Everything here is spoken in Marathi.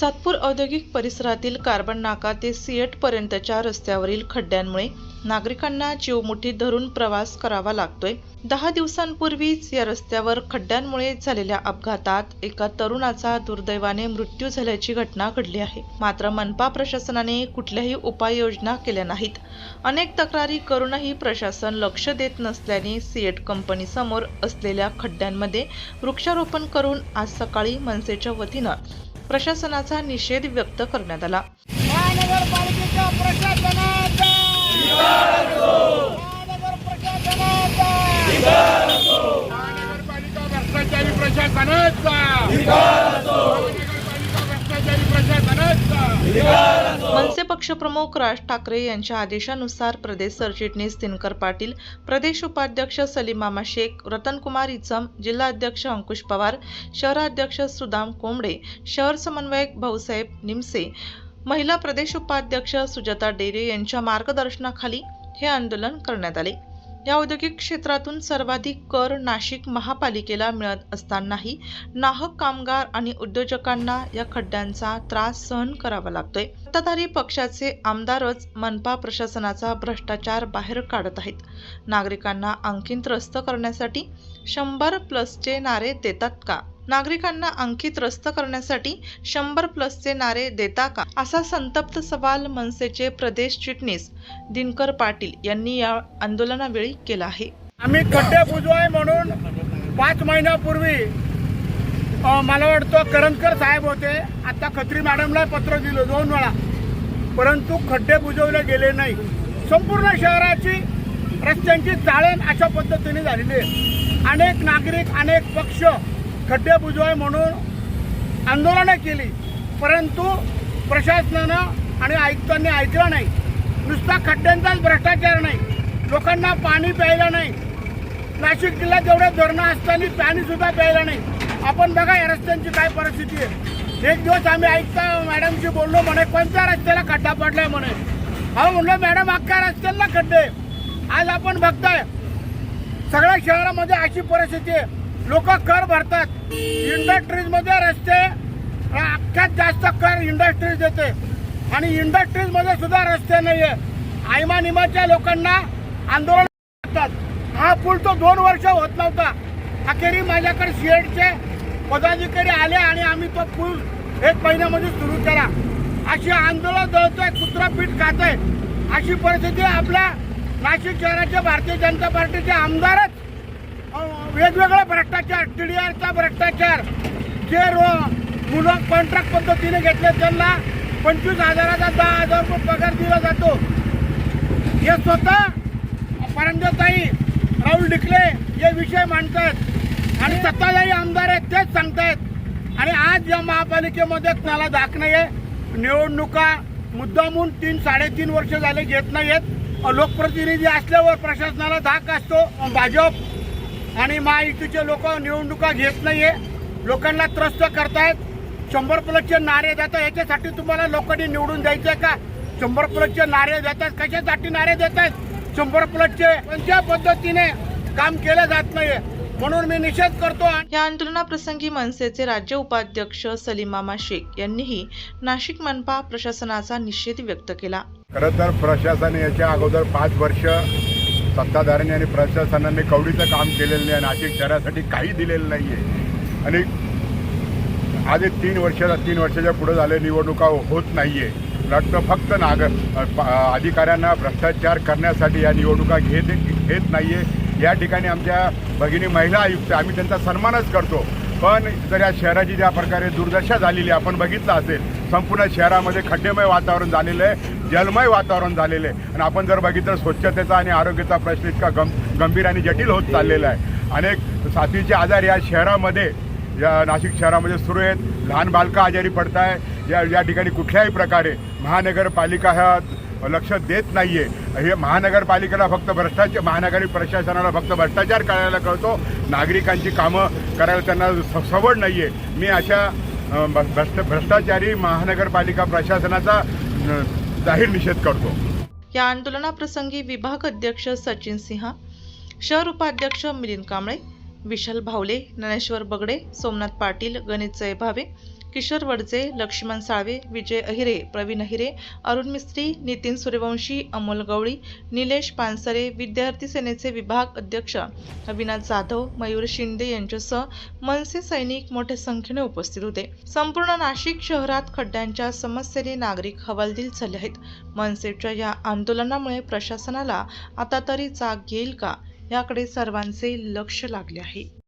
सातपूर औद्योगिक परिसरातील कार्बन नाका ते सिएटपर्यंतच्या रस्त्यावरील खड्ड्यांमुळे नागरिकांना जीवमुठीत धरून प्रवास करावा लागतोय. दहा दिवसांपूर्वीच या रस्त्यावर खड्ड्यांमुळे झालेल्या अपघातात एका तरुणाचा दुर्दैवाने मृत्यू झाल्याची घटना घडली आहे. मात्र मनपा प्रशासनाने कुठल्याही उपाययोजना केल्या नाहीत. अनेक तक्रारी करूनही प्रशासन लक्ष देत नसल्याने सिएट कंपनीसमोर असलेल्या खड्ड्यांमध्ये वृक्षारोपण करून आज सकाळी मनसेच्या वतीनं प्रशासनाचा निषेध व्यक्त करण्यात आला. महानगरपालिकेच्या प्रशासना महानगर प्रशासनाचा महानगरपालिका भ्रष्टाचारी प्रशासनाचा महानगरपालिका भ्रष्टाचारी प्रशासनाचा मनसे पक्षप्रमुख राज ठाकरे यांच्या आदेशानुसार प्रदेश सरचिटणीस दिनकर पाटील प्रदेश उपाध्यक्ष सलीमामा शेख रतनकुमार इचम जिल्हाध्यक्ष अंकुश पवार शहराध्यक्ष सुदाम कोंबडे शहर समन्वयक भाऊसाहेब निमसे महिला प्रदेश उपाध्यक्ष सुजाता डेरे यांच्या मार्गदर्शनाखाली हे आंदोलन करण्यात आले. या औद्योगिक क्षेत्रातून सर्वाधिक कर नाशिक महापालिकेला मिळत असतानाही नाहक कामगार आणि उद्योजकांना या खड्ड्यांचा त्रास सहन करावा लागतोय. सत्ताधारी पक्षाचे आमदारच मनपा प्रशासनाचा भ्रष्टाचार बाहेर काढत आहेत. नागरिकांना आणखीन त्रस्त करण्यासाठी शंभर प्लसचे नारे देतात का? नागरिकांना अंकित त्रस्त करण्यासाठी शंभर प्लसचे नारे देता का? असा संतप्त सवाल मनसेचे प्रदेश चिटणीस दिनकर पाटील यांनी या आंदोलनावेळी केला आहे. आम्ही खड्डे बुजवाय म्हणून पाच महिन्यापूर्वी मला वाटतं करंजकर साहेब होते. आता खत्री मॅडमला पत्र दिलं दोन वेळा. परंतु खड्डे बुजवले गेले नाही. संपूर्ण शहराची रस्त्यांची चाळण अशा पद्धतीने झालेली आहे. अनेक नागरिक अनेक पक्ष खड्डे बुजवाय म्हणून आंदोलनं केली. परंतु प्रशासनानं आणि आयुक्तांनी ऐकलं नाही. नुसता खड्ड्यांचाच भ्रष्टाचार नाही. लोकांना पाणी प्यायला नाही. नाशिक जिल्ह्यात जेवढे धरणं असताना पाणीसुद्धा प्यायला नाही. आपण बघा या रस्त्यांची काय परिस्थिती आहे. एक दिवस आम्ही ऐकता मॅडमशी बोललो म्हणे कोणत्या रस्त्याला खड्डा पडलाय? म्हणे. अहो म्हणलं मॅडम अख्ख्या रस्त्याला खड्डे आज आपण बघताय सगळ्या शहरामध्ये अशी परिस्थिती आहे. लोक कर भरतात. इंडस्ट्रीजमध्ये रस्ते अख्ख्यात जास्त कर इंडस्ट्रीज देते. आणि इंडस्ट्रीजमध्ये सुद्धा रस्ते नाही आहे आयमानिमाच्या लोकांना आंदोलन करतात. हा पूल तो दोन वर्ष होत नव्हता. अखेरी माझ्याकडे सीएडचे पदाधिकारी आले आणि आम्ही तो पूल एक महिन्यामध्ये सुरू केला. अशी आंदोलन दळतोय कुत्रा पीठ खातोय. अशी परिस्थिती आपल्या नाशिक शहराच्या भारतीय जनता पार्टीचे आमदारच वेगवेगळे भ्रष्टाचार टी भ्रष्टाचार आरचा भ्रष्टाचार. जे रो मुलं कॉन्ट्रॅक्ट पद्धतीने घेतले त्यांना पंचवीस हजाराचा दहा हजार रुपये पगार दिला जातो. हे स्वतः परंजताई राहुल डिकले हे विषय मांडतात. आणि सत्ताधारी आमदार आहेत तेच सांगतायत. आणि आज या महापालिकेमध्ये त्याला दाख नाही आहे निवडणुका मुद्दामून तीन साडेतीन वर्ष झाले घेत नाहीयेत. लोकप्रतिनिधी असल्यावर प्रशासनाला धाक असतो. भाजप आणि महायुतीचे लोक निवडणुका घेत नाहीये. लोकांना त्रस्त करतायत. शंभर प्लसचे नारे देतात याच्यासाठी तुम्हाला लोकांनी निवडून द्यायचंय का? शंभर प्लसचे नारे देतात कशासाठी नारे देतात शंभर प्लसचे कोणत्या पद्धतीने काम केलं जात नाहीये? म्हणून मी निषेध करतो आणि या आंदोलनाप्रसंगी मनसेचे राज्य उपाध्यक्ष सलीमामा शेख यांनीही नाशिक मनपा प्रशासनाचा निषेध व्यक्त केला. खरं तर प्रशासन याच्या अगोदर पाच वर्ष सत्ताधाऱ्यांनी आणि प्रशासनाने कवडीचं काम केलेलं नाही आणि नाशिक शहरासाठी काही दिलेलं नाही आहे आणि आज एक तीन वर्षाचा तीन वर्षाच्या पुढे झाले निवडणुका होत नाही आहे वाटतं फक्त नागर अधिकाऱ्यांना भ्रष्टाचार करण्यासाठी या निवडणुका घेत घेत नाही आहे या ठिकाणी आमच्या भगिनी महिला आयुक्त आम्ही त्यांचा सन्मानच करतो. पण जर या शहराची ज्या प्रकारे दुर्दशा झालेली आहे आपण बघितलं असेल संपूर्ण शहरामध्ये खड्डेमय वातावरण झालेलं आहे. जलमय वातावरण झालेलं आहे. आणि आपण जर बघितलं स्वच्छतेचा आणि आरोग्याचा प्रश्न इतका गं गंभीर आणि जटिल होत चाललेला आहे. अनेक साथीचे आजार या शहरामध्ये या नाशिक शहरामध्ये सुरू आहेत. लहान बालकं आजारी पडत आहे या या ठिकाणी कुठल्याही प्रकारे महानगरपालिका ह्या लक्ष देत नाही आहे हे महानगरपालिकेला फक्त भ्रष्टाचार महानगरी प्रशासनाला फक्त भ्रष्टाचार करायला कळतो. नागरिकांची कामं करायला त्यांना स- सवड नाही आहे मी अशा भ्रष्ट भ्रष्टाचारी महानगरपालिका प्रशासनाचा जाहीर निषेध करतो. या आंदोलनाप्रसंगी विभाग अध्यक्ष सचिन सिंह शहर उपाध्यक्ष मिलिंद कांबळे विशाल भावले ज्ञानेश्वर बगडे सोमनाथ पाटील गणित जयभावे किशोर वडजे लक्ष्मण साळवे विजय अहिरे प्रवीण अहिरे अरुण मिस्त्री नितीन सूर्यवंशी अमोल गवळी निलेश पानसरे विद्यार्थी सेनेचे विभाग अध्यक्ष अविनाश जाधव मयूर शिंदे यांच्यासह मनसे सैनिक मोठ्या संख्येने उपस्थित होते. संपूर्ण नाशिक शहरात खड्ड्यांच्या समस्येने नागरिक हवालदिल झाले आहेत. मनसेच्या या आंदोलनामुळे प्रशासनाला आता तरी जाग येईल का? याकडे सर्वांचे लक्ष लागले आहे.